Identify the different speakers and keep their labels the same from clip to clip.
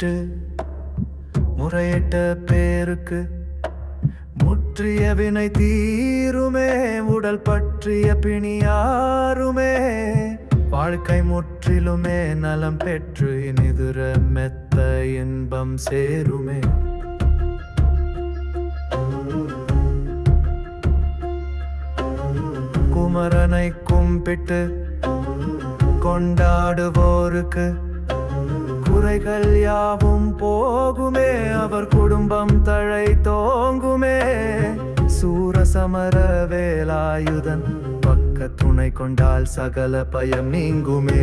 Speaker 1: முறையிட்டு முறையிட்ட பேருக்கு முற்றிய வினை தீருமே உடல் பற்றிய பிணியாருமே வாழ்க்கை முற்றிலுமே நலம் பெற்று இனிதுர மெத்த இன்பம் சேருமே. குமரனை கும்பிட்டு கொண்டாடுவோருக்கு குறைகள் யாவும் போகுமே அவர் குடும்பம் தழை தோங்குமே. சூரசமர வேலாயுதன் பக்க துணை கொண்டால் சகல பயம் நீங்குமே.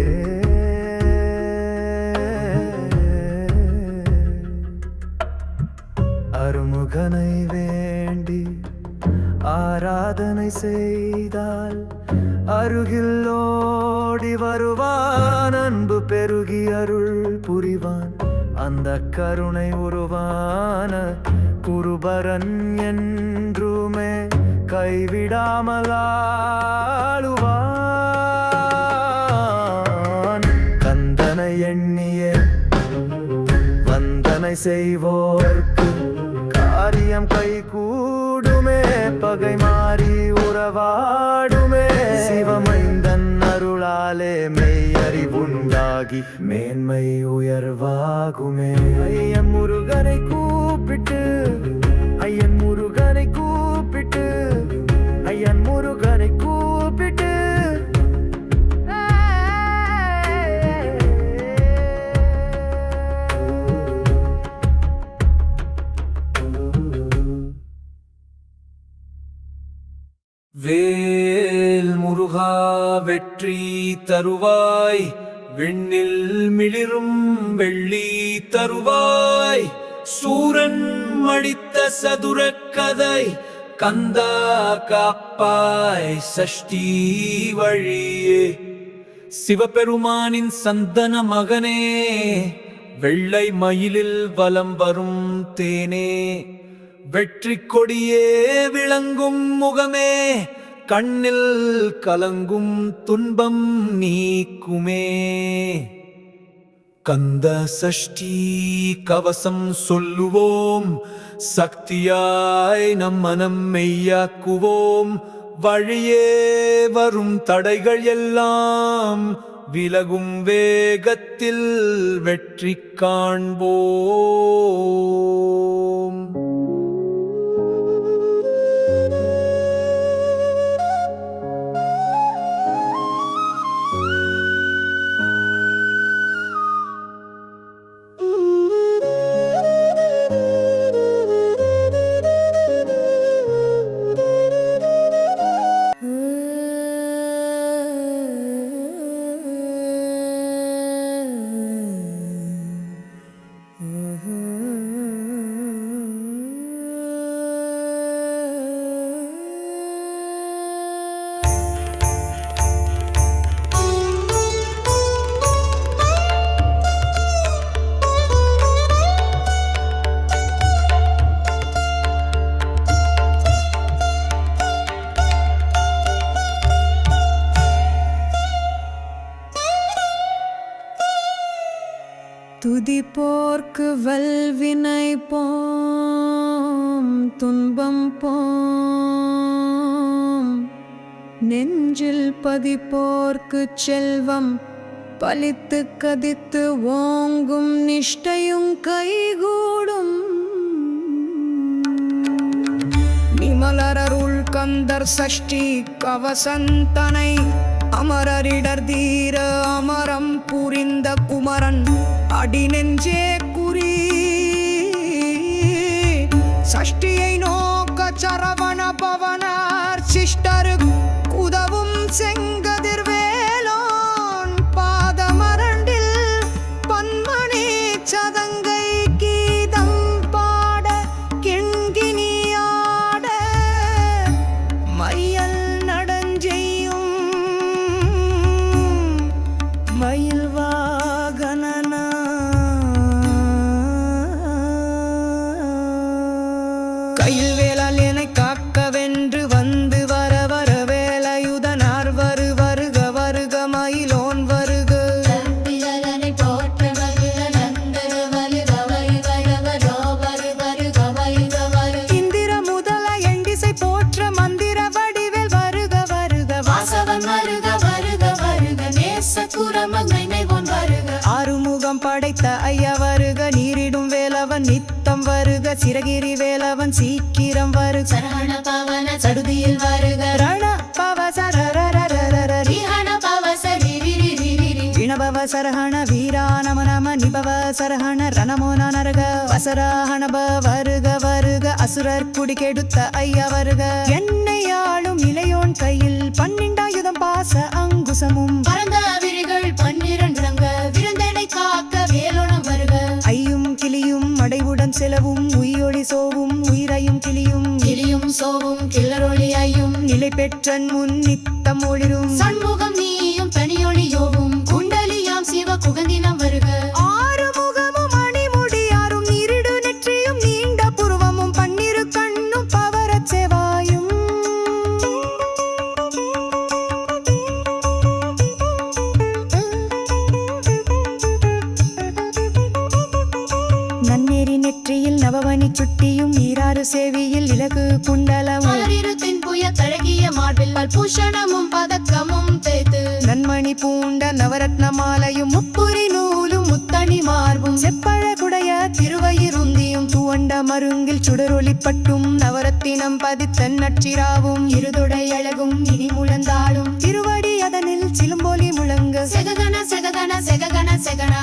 Speaker 1: அருமுகனை வேண்டி ஆராதனை செய்தால் அருகில் ஓடி வருவான் அன்பு பெருகி அருள் புரிவான். அந்த கருணை உருவான குருபரன் என்றுமே கைவிடாமல் ஆளுவான் கந்தனை எண்ணிய வந்தனை செய்வோர்க்கு காரியம் கை கூடுமே பகை மாறி உறவாடுமே அருளாலே மெய்யறிவுண்டாகி மேன்மை உயர்வாகுமே. ஐயன் முருகனை கூப்பிட்டு ஐயன் முரு வெற்றி தருவாய். விண்ணில் மிளிரும் வெள்ளி தருவாய். சூரன் மடித்த சதுர கதை கந்தா காப்பாய் சஷ்டி வழியே. சிவபெருமானின் சந்தன மகனே வெள்ளை மயிலில் வலம் வரும் தேனே. வெற்றி கொடியே விளங்கும் முகமே கண்ணில் கலங்கும் துன்பம் நீக்குமே. கந்த சஷ்டி கவசம் சொல்லுவோம். சக்தியாய் நம் மனம் மெய்யாக்குவோம். வழியே வரும் தடைகள் எல்லாம் விலகும் வேகத்தில் வெற்றி காண்போம்.
Speaker 2: போர்க்கு வல்வினை போம் துன்பம் போம். நெஞ்சில் பதிப்போர்க்கு செல்வம் பலித்து கதித்து ஓங்கும் நிஷ்டையும் கைகூடும். நிமலரருள் கந்தர் சஷ்டி கவசந்தனை அமரரிடர் தீர அமரம் புரிந்த குமரன் அடி நெஞ்சே குறி. சஷ்டியை நோக்க சரவண பவனார் சிஷ்டரு உதவும் செங்க
Speaker 3: வீரகிரி வேலவன் சீக்கிரம் வரு.
Speaker 4: சரவண பவன சடுதியில் வருக.
Speaker 3: ரண ணபவ சரஹண வீராணம நம நிபவ சரஹண ரணமோன நரக. வசராஹணப வருக வருக. அசுரர் குடி கெடுத்த ஐயா வருக. என்னை ஆளும் இளையோன் கையில் பன்னெண்டாயுதம் பாச அங்குசமும் சோவும்
Speaker 4: கில்லரொளியையும்
Speaker 3: நிலை பெற்றன் முன் நித்தம் ஒளிரும் சுட்டியும் ஈராறு சேவியில் இலகு குண்டலமும்.
Speaker 4: பின் புய தழகிய மார்பில் பூஷணமும் பதக்கமும் தேத்து
Speaker 3: நன்மணி பூண்ட நவரத்ன மாலையும் முப்புரி நூலும் முத்தணி மார்பும். செப்பழகுடைய திருவயிருந்தியும் துவண்ட மருங்கில் சுடரொளிப்பட்டும் நவரத்தினம் பதித்தன் நச்சிராவும்
Speaker 4: இருதுடை அழகும் இனி முழந்தாளும்
Speaker 3: திருவடி அதனில் சிலும்போலி முழங்கு.
Speaker 4: செககன செககன செககன செகன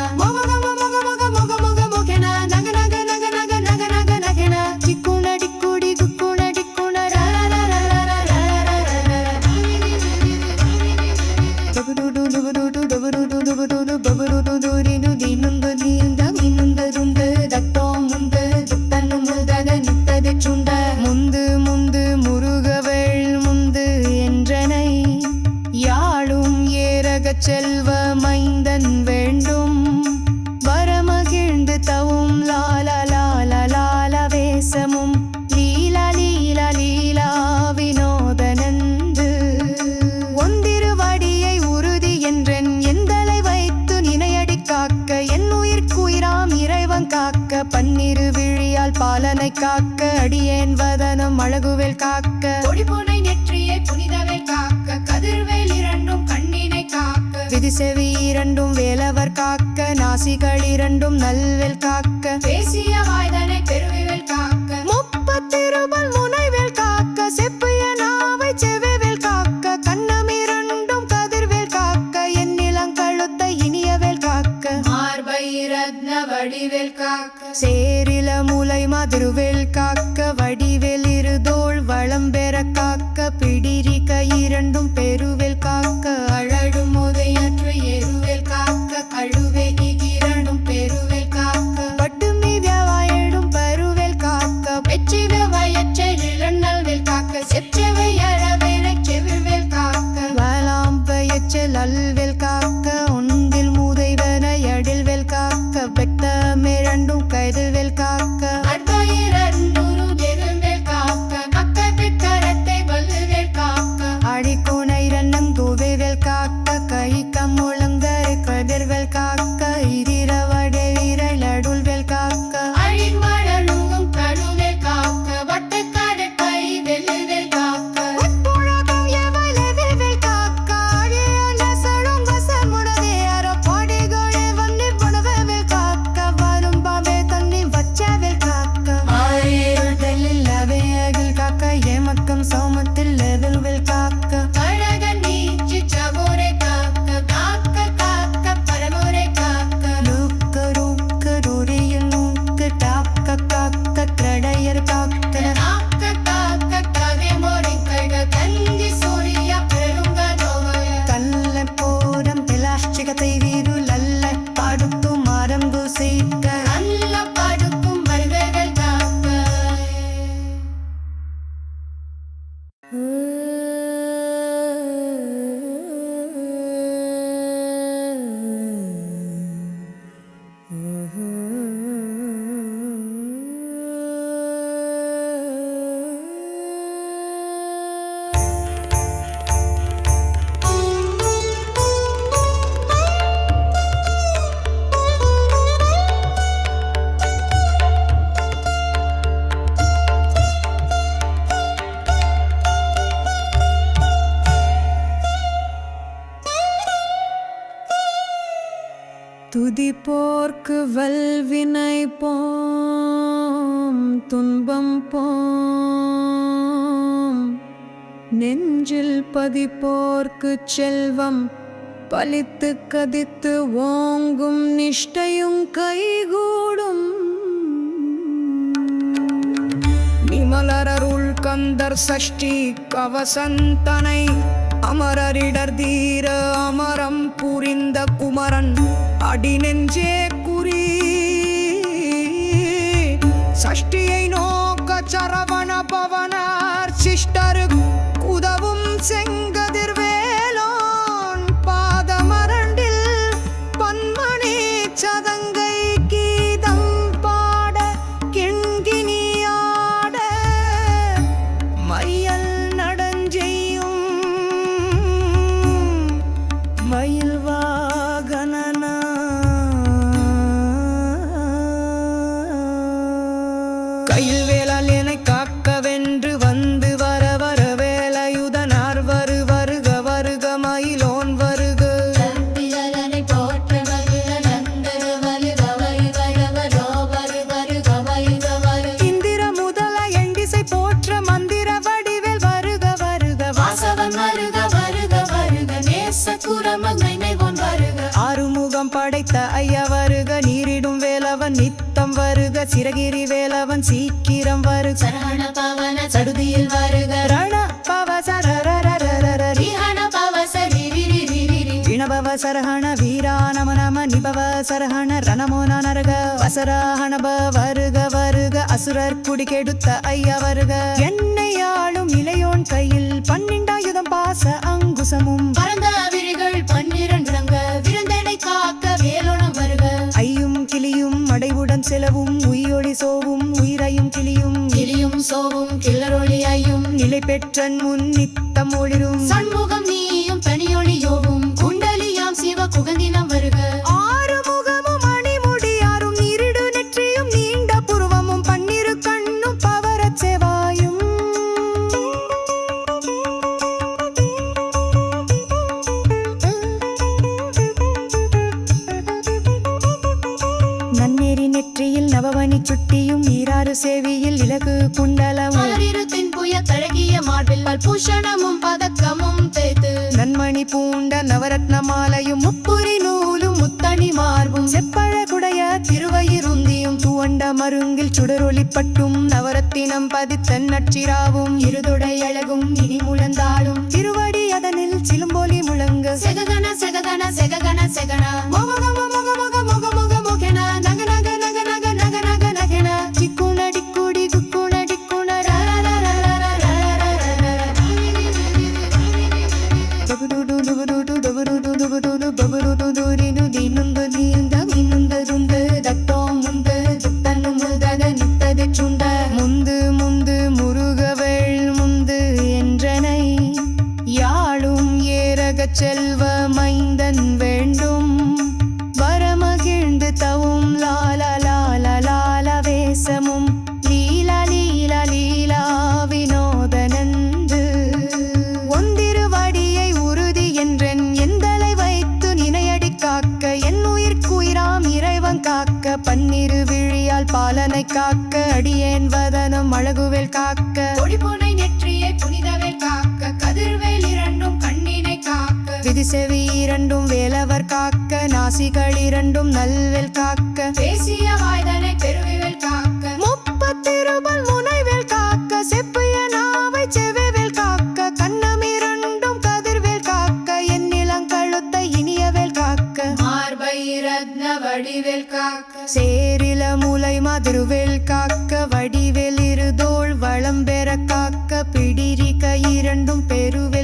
Speaker 4: நாதிசெவி இரண்டும்
Speaker 3: வேலவர் காக்க நாசிகள் இரண்டும் நல்வெல் காக்க. வல்வினை போம் துன்பம் போம். நெஞ்சில் பதிப்போர்க்கு செல்வம் பலித்து கதித்து ஓங்கும் நிஷ்டையும் கைகூடும். விமலரருள் கந்தர் சஷ்டி கவசந்தனை அமரரிடர் தீர அமரம் புரிந்த குமரன் அடிநெஞ்சே சஷ்டியை நோக்க சரவண பவனார் சிஷ்டரு உதவும் செங்க சிறகிரி வேலவன் சீக்கிரம் வருக
Speaker 4: சரவண பவன சடுதியில் வருக.
Speaker 3: ரண
Speaker 4: பவச
Speaker 3: சரஹண வீரா நம நம நிபவ சரஹண ரணமோன நரக வசராஹணப வருக வருக அசுரர் குடி கெடுத்த ஐயா வருக என்னை ஆளும் இளையோன் கையில் பன்னிண்டாயுதம் பாச அங்குசமும்
Speaker 4: பரந்த விழிகள்
Speaker 3: செலவும் உயிரொளி சோவும் உயிரையும் கிளியும்.
Speaker 4: கிளியும் சோவும் கிளரொளியையும்
Speaker 3: நிலை பெற்றன் முன் நித்தம் ஒளிரும்.
Speaker 4: சண்முகம் நீயும் தனியொளியோவும் குண்டலியாம் சிவ குகந்தினம் வருக பல்பூஷணமும் பதக்கமும் தேய்த்து
Speaker 3: நன்மணி பூண்ட நவரத்ன மாலையும் முப்புரி நூலும் முத்தணி மார்பும் செப்பழகுடைய திருவயிருந்தியும் துவண்ட மருங்கில் சுடரொளி பட்டும் நவரத்தினம் பதித்த நச்சிராவும்
Speaker 4: இருதுடை அழகும் இனி முழந்தாளும்
Speaker 3: திருவடி அதனில் சிலும்போலி முழங்க.
Speaker 4: செககன செககன செககன செகன
Speaker 3: காக்க அடியேன் வதனம் அழகுவேல் காக்க.
Speaker 4: கொடிபுனை நெற்றியை புனிதவேல் காக்க. கதிர்வேல் இரண்டும் கண்ணினை காக்க.
Speaker 3: விதி செவி இரண்டும் வேலவர் காக்க. நாசிகள் இரண்டும் நல்வேல் காக்க.
Speaker 4: பேசிய வாய்தனை பெருவிவேல் காக்க.
Speaker 3: முப்பத்திருபல் முனைவேல் இரண்டும் பெருவே